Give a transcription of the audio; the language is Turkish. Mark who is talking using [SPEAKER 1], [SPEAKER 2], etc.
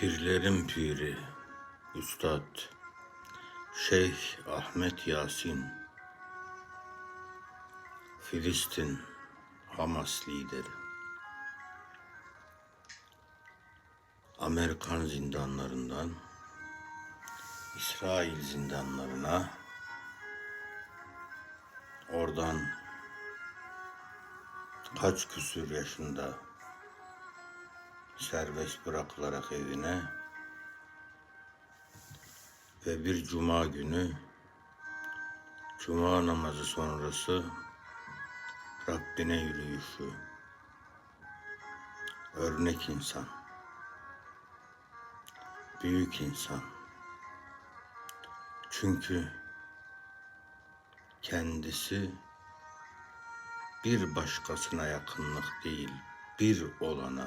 [SPEAKER 1] Pirlerin piri, Üstad Şeyh Ahmet Yasin, Filistin Hamas lideri. Amerikan zindanlarından İsrail zindanlarına oradan kaç küsür yaşında serbest bırakılarak evine ve bir cuma günü cuma namazı sonrası Rabbine yürüyüşü. Örnek insan büyük insan. Çünkü kendisi bir başkasına yakınlık değil bir olana